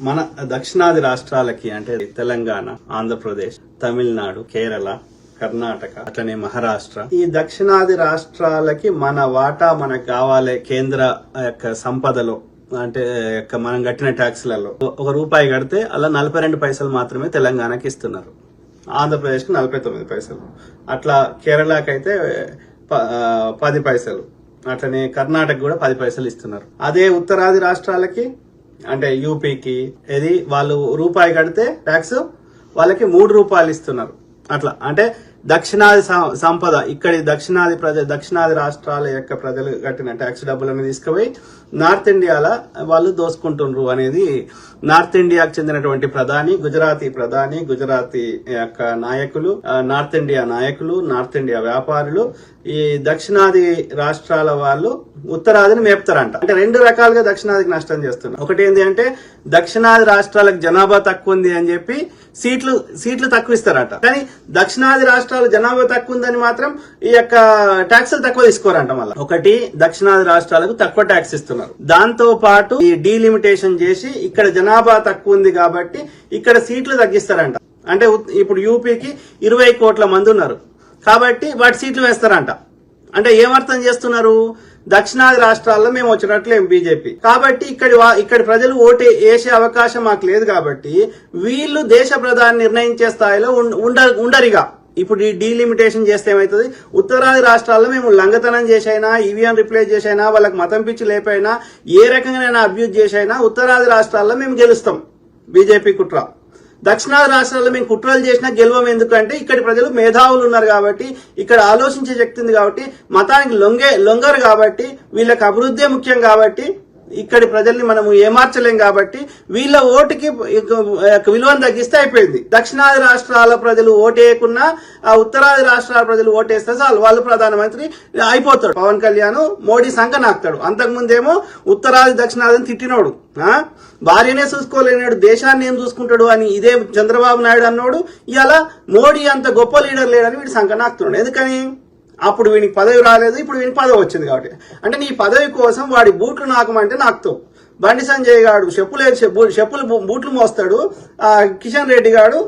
మన దక్షిణాది రాష్ట్రాలకి అంటే తెలంగాణ ఆంధ్రప్రదేశ్ తమిళనాడు కేరళ కర్ణాటక అట్లనే మహారాష్ట్ర. ఈ దక్షిణాది రాష్ట్రాలకి మన వాటా మనకు కావాలి కేంద్ర యొక్క సంపదలో అంటే యొక్క మనం కట్టిన ట్యాక్స్లలో. ఒక రూపాయి కడితే అలా నలభై రెండు పైసలు మాత్రమే తెలంగాణకి ఇస్తున్నారు. ఆంధ్రప్రదేశ్కి నలభై తొమ్మిది పైసలు. అట్లా కేరళకి అయితే ప- పది పైసలు. అట్లనే కర్ణాటక కూడా పది పైసలు ఇస్తున్నారు. అదే ఉత్తరాది రాష్ట్రాలకి అంటే యూపీకి ఇది వాళ్ళు రూపాయి కడితే ట్యాక్స్ వాళ్ళకి మూడు రూపాయలు ఇస్తున్నారు. అట్లా. అంటే దక్షిణాది సం- సంపద ఇక్కడి దక్షిణాది ప్రజ దక్షిణాది రాష్ట్రాల యొక్క ప్రజలు కట్టిన ట్యాక్స్ డబ్బులను తీసుకుపోయి నార్త్ ఇండియాలో వాళ్ళు దోసుకుంటుండ్రు అనేది నార్త్ ఇండియాకు చెందినటువంటి ప్రధాని గుజరాతీ ప్రధాని గుజరాతీ యొక్క నాయకులు నార్త్ ఇండియా నాయకులు నార్త్ ఇండియా వ్యాపారులు ఈ దక్షిణాది రాష్ట్రాల వాళ్ళు ఉత్తరాదిని మేపుతారంట. అంటే రెండు రకాలుగా దక్షిణాదికి నష్టం చేస్తున్నారు. ఒకటి ఏంటి అంటే దక్షిణాది రాష్ట్రాలకు జనాభా తక్కువ ఉంది అని చెప్పి సీట్లు సీట్లు తక్కువ ఇస్తారట కానీ దక్షిణాది రాష్ట్రాలు జనాభా తక్కువ ఉందని మాత్రం ఈ యొక్క ట్యాక్సులు తక్కువ తీసుకోరంట మళ్ళీ. ఒకటి దక్షిణాది రాష్ట్రాలకు తక్కువ ట్యాక్స్ ఇస్తున్నారు. దాంతో పాటు ఈ డీలిమిటేషన్ చేసి ఇక్కడ జనాభా తక్కువ ఉంది కాబట్టి ఇక్కడ సీట్లు తగ్గిస్తారంట. అంటే ఇప్పుడు యూపీకి ఇరవై కోట్ల మంది ఉన్నారు. కాబట్టి వాటి సీట్లు వేస్తారంట. అంటే ఏమర్థం చేస్తున్నారు? దక్షిణాది రాష్ట్రాల్లో మేము వచ్చినట్లేం బీజేపీ. కాబట్టి ఇక్కడ వా- ఇక్కడి ప్రజలు ఓటు వేసే అవకాశం మాకు లేదు కాబట్టి వీళ్ళు దేశ ప్రధాని నిర్ణయించే స్థాయిలో ఉండ ఉండరిగా. ఇప్పుడు ఈ డీలిమిటేషన్ చేస్తే ఏమవుతుంది ఉత్తరాది రాష్ట్రాల్లో మేము లంగతనం చేసైనా ఈవీఎం రిప్లేస్ చేసైనా వాళ్ళకి మతం పిచ్చి లేపైనా ఏ రకంగానైనా అబ్యూజ్ చేసైనా ఉత్తరాది రాష్ట్రాల్లో మేము గెలుస్తాం బీజేపీ కుట్ర. దక్షిణాది రాష్ట్రాల్లో మేము కుట్రలు చేసినా గెలవం ఎందుకంటే ఇక్కడి ప్రజలు మేధావులు ఉన్నారు కాబట్టి ఇక్కడ ఆలోచించే శక్తి ఉంది కాబట్టి మతానికి లొంగే లొంగరు కాబట్టి వీళ్ళకి అభివృద్ధే ముఖ్యం కాబట్టి ఇక్కడి ప్రజల్ని మనము ఏమార్చలేం కాబట్టి వీళ్ళ ఓటుకి యొక్క విలువను తగ్గిస్తే అయిపోయింది. దక్షిణాది రాష్ట్రాల ప్రజలు ఓటేయకున్నా ఆ ఉత్తరాది రాష్ట్రాల ప్రజలు ఓటేస్తే చాలు. వాళ్ళు ప్రధానమంత్రి అయిపోతాడు పవన్ కళ్యాణ్ మోడీ సంఖ నాకుతాడు అంతకుముందేమో ఉత్తరాది దక్షిణాదిని తిట్టినోడు. భార్యనే చూసుకోలేనాడు దేశాన్ని ఏం చూసుకుంటాడు అని ఇదే చంద్రబాబు నాయుడు అన్నాడు. ఇలా మోడీ అంత గొప్ప లీడర్ లేడని వీడు సంఖ నాకుతున్నాడు ఎందుకని? అప్పుడు వీనికి పదవి రాలేదు ఇప్పుడు వీనికి పదవి వచ్చింది కాబట్టి. అంటే నీ పదవి కోసం వాడి బూట్లు నాకమంటే నాకుతావు. బండి సంజయ్ గాడు చెప్పులు లేదు చెప్పులు బూట్లు మోస్తాడు కిషన్ రెడ్డి గాడు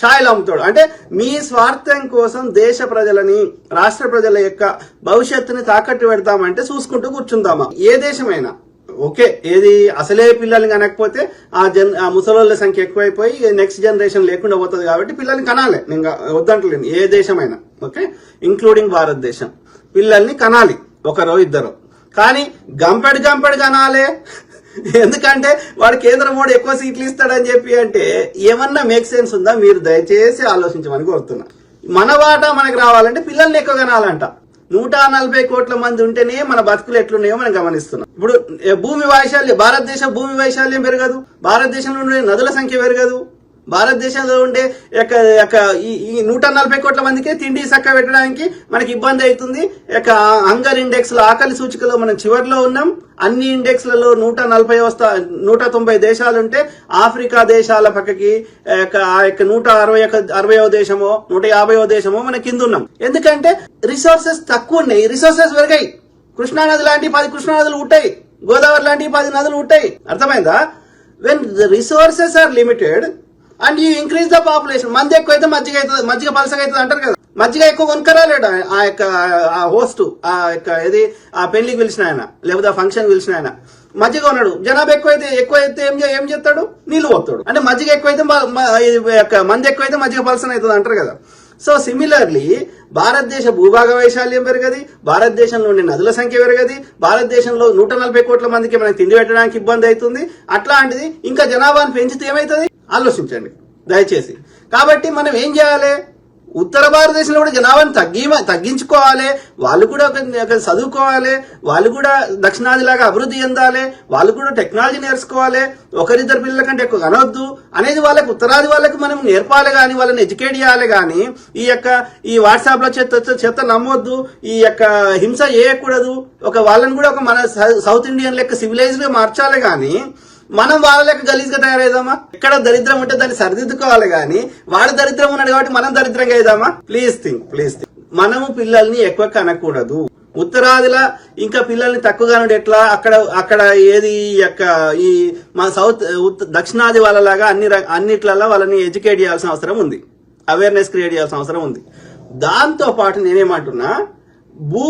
ఛాయలు అమ్ముతాడు. అంటే మీ స్వార్థం కోసం దేశ ప్రజలని రాష్ట్ర ప్రజల యొక్క భవిష్యత్తుని తాకట్టు పెడతామంటే చూసుకుంటూ కూర్చుందామా? ఏ దేశమైనా. ఓకే ఏది అసలే పిల్లల్ని కనకపోతే ఆ జన్ ఆ ముసలోళ్ళ సంఖ్య ఎక్కువైపోయి నెక్స్ట్ జనరేషన్ లేకుండా పోతుంది కాబట్టి పిల్లల్ని కనాలి. నేను వద్దంటలేను. ఏ దేశమైనా. ఓకే? ఇంక్లూడింగ్ భారతదేశం. పిల్లల్ని కనాలి ఒకరో ఇద్దరు. కానీ గంపెడు గంపెడు కనాలే. ఎందుకంటే వాడు కేంద్ర మోడీ ఎక్కువ సీట్లు ఇస్తాడని చెప్పి అంటే ఏమన్నా మేక్ సెన్స్ ఉందా? మీరు దయచేసి ఆలోచించమని కోరుతున్నా. మన వాటా మనకు రావాలంటే పిల్లల్ని ఎక్కువ కనాలంట. నూట నలభై కోట్ల మంది ఉంటేనే మన బతుకులు ఎట్లున్నాయో మనం గమనిస్తున్నాం. ఇప్పుడు భూమి వైశాల్యం భారతదేశ భూమి వైశాల్యం పెరగదు. భారతదేశంలో ఉండే నదుల సంఖ్య పెరగదు. భారతదేశంలో ఉండే యొక్క యొక్క ఈ ఈ నూట నలభై కోట్ల మందికి తిండి సక్క పెట్టడానికి మనకి ఇబ్బంది అవుతుంది. యొక్క హంగర్ ఇండెక్స్లో ఆకలి సూచికలో మనం చివరిలో ఉన్నాం. అన్ని ఇండెక్స్లలో నూట నలభై వస్తా నూట తొంభై దేశాలుంటే ఆఫ్రికా దేశాల పక్కకి ఆ యొక్క ఆ యొక్క నూట అరవై ఒక అరవయో దేశమో నూట యాభైవ దేశమో మన కింద ఉన్నాం. ఎందుకంటే రిసోర్సెస్ తక్కువ ఉన్నాయి. రిసోర్సెస్ పెరిగాయి. కృష్ణానది లాంటి పది కృష్ణానదులు ఉంటాయి. గోదావరి లాంటి పది నదులు ఉంటాయి. అర్థమైందా? When resources are limited and you increase the population మంది ఎక్కువ అయితే మజ్జిగ అవుతుంది మజ్జిగ పలసగా అవుతుంది అంటారు కదా. మజ్జిగ ఎక్కువ కొనుక్కరాలేడు? ఆ- యొక్క ఆ హోస్ట్ ఆ యొక్క ఏది? ఆ పెళ్ళికి పిలిచిన ఆయన లేకపోతే ఆ ఫంక్షన్ పిలిచిన ఆయన. మజ్జిగ ఉన్నాడు జనాభా ఎక్కువైతే ఎక్కువైతే ఏం ఏం చేస్తాడు? నీళ్ళు పోతాడు అంటే మజ్జిగ ఎక్కువైతే మంది ఎక్కువైతే మజ్జిగ పలసన అవుతుంది అంటారు కదా. సో సిమిలర్లీ భారతదేశ భూభాగ వైశాల్యం పెరగది భారతదేశంలో ఉండే నదుల సంఖ్య పెరగది భారతదేశంలో నూట నలభై కోట్ల మందికి మనకి తిండి పెట్టడానికి ఇబ్బంది అవుతుంది. అట్లాంటిది ఇంకా జనాభాను పెంచితే ఏమవుతుంది ఆలోచించండి. దయచేసి. కాబట్టి మనం ఏం చేయాలి? ఉత్తర భారతదేశంలో కూడా జనాభాను తగ్గి తగ్గించుకోవాలి. వాళ్ళు కూడా ఒక చదువుకోవాలి. వాళ్ళు కూడా దక్షిణాదిలాగా అభివృద్ధి చెందాలి. వాళ్ళు కూడా టెక్నాలజీ నేర్చుకోవాలి. ఒకరిద్దరు పిల్లల కంటే ఎక్కువ కనవద్దు అనేది వాళ్ళకి ఉత్తరాది వాళ్ళకి మనం నేర్పాలి కానీ వాళ్ళని ఎడ్యుకేట్ చేయాలి కానీ ఈ యొక్క ఈ వాట్సాప్లో చెత్త చెత్త నమ్మొద్దు. ఈ యొక్క హింస చేయకూడదు. ఒక వాళ్ళని కూడా ఒక మన సౌ- సౌత్ ఇండియన్ లెక్క సివిలైజ్గా మార్చాలి కానీ మనం వాళ్ళ లెక్క గలీజ్గా తయారైదామా ఎక్కడ దరిద్రం ఉంటే దాన్ని సరిదిద్దుకోవాలి కానీ వాడు దరిద్రం ఉన్నాడు కాబట్టి మనం దరిద్రంగా అయిదామా ప్లీజ్ థింక్ ప్లీజ్ థింక్. మనము పిల్లల్ని ఎక్కువ కనకూడదు. ఉత్తరాదిలా ఇంకా పిల్లల్ని తక్కువగా నుండి ఎట్లా? అక్కడ అక్కడ ఏది యొక్క ఈ మా సౌత్ దక్షిణాది వాళ్ళలాగా అన్ని అన్నిట్లలో వాళ్ళని ఎడ్యుకేట్ చేయాల్సిన అవసరం ఉంది. అవేర్నెస్ క్రియేట్ చేయాల్సిన అవసరం ఉంది. దాంతో పాటు నేనేమంటున్నా భూ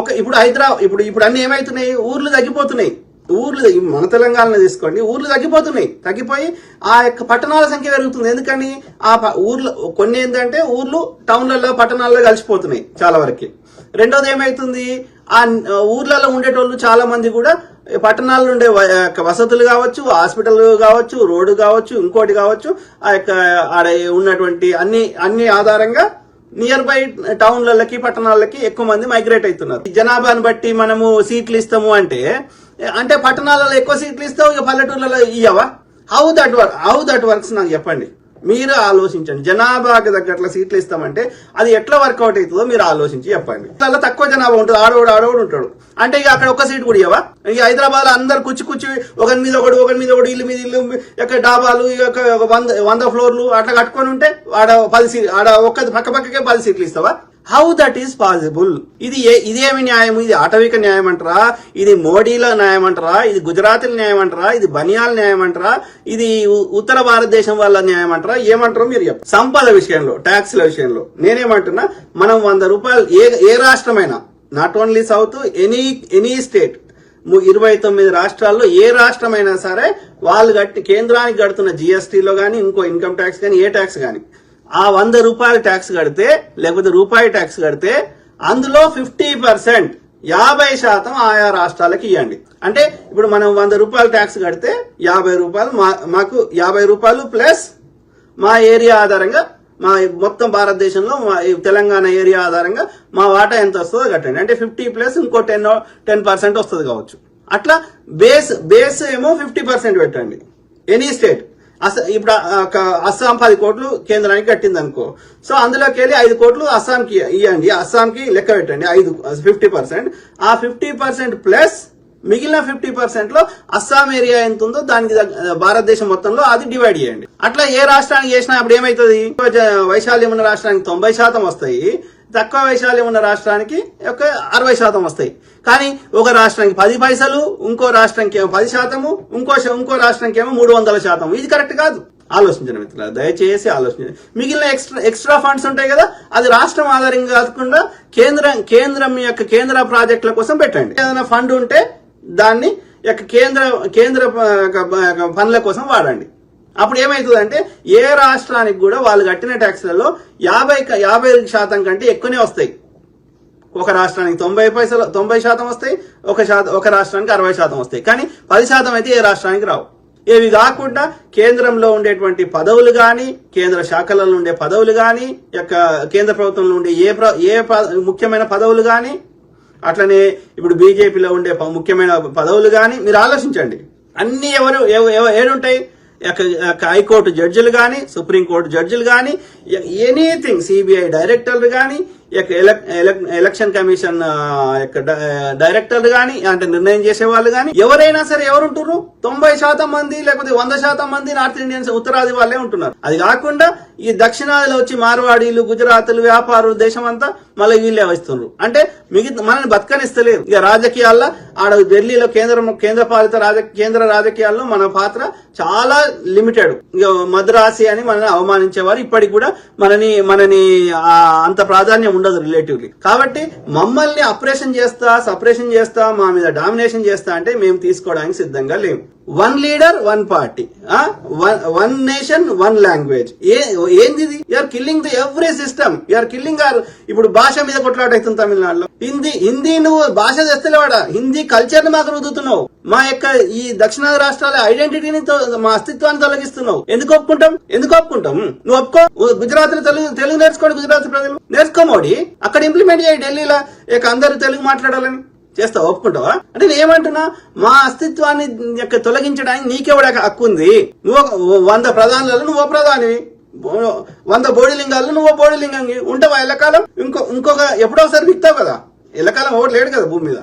ఒక ఇప్పుడు హైదరాబాద్ ఇప్పుడు ఇప్పుడు అన్ని ఏమైతున్నాయి? ఊర్లు తగ్గిపోతున్నాయి. ఊర్లు మన తెలంగాణలో తీసుకోండి ఊర్లు తగ్గిపోతున్నాయి. తగ్గిపోయి ఆ యొక్క పట్టణాల సంఖ్య పెరుగుతుంది. ఎందుకని? ఆ ప- ఊర్లో కొన్ని ఏంటంటే ఊర్లు టౌన్లలో పట్టణాల్లో కలిసిపోతున్నాయి చాలా వరకు. రెండోది ఏమైతుంది? ఆ ఊర్లలో ఉండేటోళ్ళు చాలా మంది కూడా పట్టణాల్లో ఉండే వ- యొక్క వసతులు కావచ్చు హాస్పిటల్ కావచ్చు రోడ్డు కావచ్చు ఇంకోటి కావచ్చు ఆ యొక్క ఆడ ఉన్నటువంటి అన్ని అన్ని ఆధారంగా నియర్ బై టౌన్లకి పట్టణాలకి ఎక్కువ మంది మైగ్రేట్ అవుతున్నారు. జనాభాను బట్టి మనము సీట్లు ఇస్తాము అంటే అంటే పట్టణాలలో ఎక్కువ సీట్లు ఇస్తావు ఇక పల్లెటూర్లలో ఇయ్యవా? How that work how that works నాకు చెప్పండి. మీరు ఆలోచించండి. జనాభాకి తగ్గట్ల సీట్లు ఇస్తామంటే అది ఎట్లా వర్కౌట్ అవుతుందో మీరు ఆలోచించి చెప్పండి. అలా తక్కువ జనాభా ఉంటుంది ఆడోడు ఆడోడు ఉంటాడు. అంటే ఇక అక్కడ ఒక సీట్ కూడా ఇవ్వవా ఇక హైదరాబాద్లో అందరు కుచ్చి కుచ్చి ఒకరి మీద ఒకటి ఒకరి మీద ఒకటి ఇల్లు మీద ఇల్లు యొక్క డాబాలు ఇక వంద వంద ఫ్లోర్లు అట్లా కట్టుకొని ఉంటే ఆడ పది సీట్ ఆడ ఒక్క పక్క పక్కకే పది సీట్లు ఇస్తావా? హౌ దట్ ఈస్ పాసిబుల్ ఇది ఏ- ఇదేమి న్యాయం? ఇది ఆటవిక న్యాయం అంటారా? ఇది మోడీల న్యాయం అంటారా? ఇది గుజరాతీల న్యాయం అంటారా? ఇది బనియాల న్యాయం అంటారా? ఇది ఉత్తర భారతదేశం వాళ్ళ న్యాయం అంటారా? ఏమంటారో మీరు చెప్పండి సంపద విషయంలో ట్యాక్స్ల విషయంలో. నేనేమంటున్నా మనం వంద రూపాయలు ఏ ఏ రాష్ట్రమైనా not only south any any state ఇరవై తొమ్మిది రాష్ట్రాల్లో ఏ రాష్ట్రమైనా సరే వాళ్ళు కట్టి కేంద్రానికి కడుతున్న జిఎస్టీలో కానీ ఇంకో ఇన్కమ్ ట్యాక్స్ కానీ ఏ ట్యాక్స్ కానీ ఆ వంద రూపాయల ట్యాక్స్ కడితే లేకపోతే రూపాయి ట్యాక్స్ కడితే అందులో ఫిఫ్టీ పర్సెంట్ యాభై శాతం ఆయా రాష్ట్రాలకు ఇవ్వండి అంటే ఇప్పుడు మనం వంద రూపాయల ట్యాక్స్ కడితే యాభై రూపాయలు మా మాకు యాభై రూపాయలు ప్లస్ మా ఏరియా ఆధారంగా మా మొత్తం భారతదేశంలో మా తెలంగాణ ఏరియా ఆధారంగా మా వాటా ఎంత వస్తుందో కట్టండి. అంటే ఫిఫ్టీ ప్లస్ ఇంకో టెన్ టెన్ పర్సెంట్ వస్తుంది కావచ్చు. అట్లా బేస్ బేస్ ఏమో ఫిఫ్టీ పర్సెంట్ పెట్టండి. Any state. అస ఇప్పుడు అస్సాం పది కోట్లు కేంద్రానికి కట్టింది అనుకో సో అందులోకి వెళ్ళి ఐదు కోట్లు అస్సాంకి ఇవ్వండి అస్సాంకి లెక్క పెట్టండి. ఐదు ఫిఫ్టీ పర్సెంట్. ఆ ఫిఫ్టీ పర్సెంట్ ప్లస్ మిగిలిన ఫిఫ్టీ పర్సెంట్లో అస్సాం ఏరియా ఎంత ఉందో దానికి భారతదేశం మొత్తంలో అది డివైడ్ చేయండి. అట్లా ఏ రాష్ట్రానికి చేసినా అప్పుడు ఏమైతుంది? వైశాల్యం ఉన్న రాష్ట్రానికి తొంభై శాతం వస్తాయి. తక్కువ వైశాల్యం ఉన్న రాష్ట్రానికి ఒక అరవై శాతం వస్తాయి. కానీ ఒక రాష్ట్రానికి పది పైసలు ఇంకో రాష్ట్రానికి ఏమో పది శాతము ఇంకో ఇంకో రాష్ట్రానికి ఏమో మూడు వందల శాతం ఇది కరెక్ట్ కాదు. ఆలోచించండి మిత్రులు దయచేసి ఆలోచించండి. మిగిలిన ఎక్స్ట్రా ఎక్స్ట్రా ఫండ్స్ ఉంటాయి కదా అది రాష్ట్రం ఆధారంగా కాకుండా కేంద్రం కేంద్రం యొక్క కేంద్ర ప్రాజెక్టుల కోసం పెట్టండి. ఏదైనా ఫండ్ ఉంటే దాన్ని యొక్క కేంద్ర కేంద్ర పనుల కోసం వాడండి. అప్పుడు ఏమవుతుందంటే ఏ రాష్ట్రానికి కూడా వాళ్ళు కట్టిన ట్యాక్స్లలో యాభై యాభై శాతం కంటే ఎక్కువనే వస్తాయి. ఒక రాష్ట్రానికి తొంభై పైసలు తొంభై శాతం వస్తాయి ఒక శాతం ఒక రాష్ట్రానికి అరవై శాతం వస్తాయి. కానీ పది శాతం అయితే ఏ రాష్ట్రానికి రావు. ఇవి కాకుండా కేంద్రంలో ఉండేటువంటి పదవులు కానీ కేంద్ర శాఖలలో ఉండే పదవులు కానీ యొక్క కేంద్ర ప్రభుత్వంలో ఉండే ఏ ఏ ముఖ్యమైన పదవులు కానీ అట్లనే ఇప్పుడు బీజేపీలో ఉండే ప- ముఖ్యమైన పదవులు కానీ మీరు ఆలోచించండి. అన్ని ఎవరు ఏడుంటాయి? హైకోర్టు జడ్జిలు కానీ సుప్రీంకోర్టు జడ్జిలు కానీ ఎనీథింగ్ సిబిఐ డైరెక్టర్లు కానీ ఎలక్షన్ కమిషన్ డైరెక్టర్ యొక్క కానీ అంటే నిర్ణయం చేసే వాళ్ళు కానీ ఎవరైనా సరే ఎవరుంటారు తొంభై శాతం మంది లేకపోతే వంద శాతం మంది నార్త్ ఇండియన్స్ ఉత్తరాది వాళ్ళే ఉంటున్నారు. అది కాకుండా ఈ దక్షిణాదిలో వచ్చి మార్వాడీలు గుజరాతులు వ్యాపారులు దేశం అంతా మళ్ళీ వీళ్ళే వస్తున్నారు అంటే మిగతా మనల్ని బతకనిస్తలేరు. ఇక రాజకీయాల్లో ఆడ ఢిల్లీలో కేంద్ర కేంద్ర పాలిత రాజ కేంద్ర రాజకీయాల్లో మన పాత్ర చాలా లిమిటెడ్. ఇక మద్రాసి అని మనల్ని అవమానించేవారు ఇప్పటికి కూడా మనని మనని అంత ప్రాధాన్యం ఉండదు రిలేటివ్లీ కాబట్టి మమ్మల్ని అప్రేషన్ చేస్తా సపరేషన్ చేస్తా మా మీద డామినేషన్ చేస్తా అంటే మేము తీసుకోవడానికి సిద్ధంగా లేము. One leader one party one nation one language ఏ ఏంది you're killing the every system you're killing are ఇప్పుడు భాష మీద కొట్లాట అవుతుంది తమిళనాడులో. హిందీ హిందీ నువ్వు భాష తెస్తలేవాడా హిందీ కల్చర్ని మాకు రుద్దుతున్నావు మా యొక్క ఈ దక్షిణాది రాష్ట్రాల ఐడెంటిటీని మా అస్తిత్వాన్ని తొలగిస్తున్నావు. ఎందుకు ఒప్పుకుంటాం? ఎందుకు ఒప్పుకుంటాం? నువ్వు ఒప్పుకో. గుజరాత్ తెలుగు తెలుగు నేర్చుకోండి గుజరాత్ ప్రజలు. నేర్చుకో మోడీ. అక్కడ ఇంప్లిమెంట్ చేయి ఢిల్లీలో. ఇక అందరూ తెలుగు మాట్లాడాలని. చేస్తావు ఒప్పుకుంటావా? అంటే నేను ఏమంటున్నా మా అస్తిత్వాన్ని యొక్క తొలగించడానికి నీకెవడ హక్కు ఉంది. నువ్వు వంద ప్రధానులలో నువ్వు ప్రధానివి. వంద బోడిలింగాలు నువ్వు బోడిలింగం ఉంటావా ఎల్లకాలం? ఇంకో ఇంకొక ఎప్పుడో ఒకసారి మిక్తావు కదా. ఎల్లకాలం ఒకటి లేడు కదా భూమి మీద.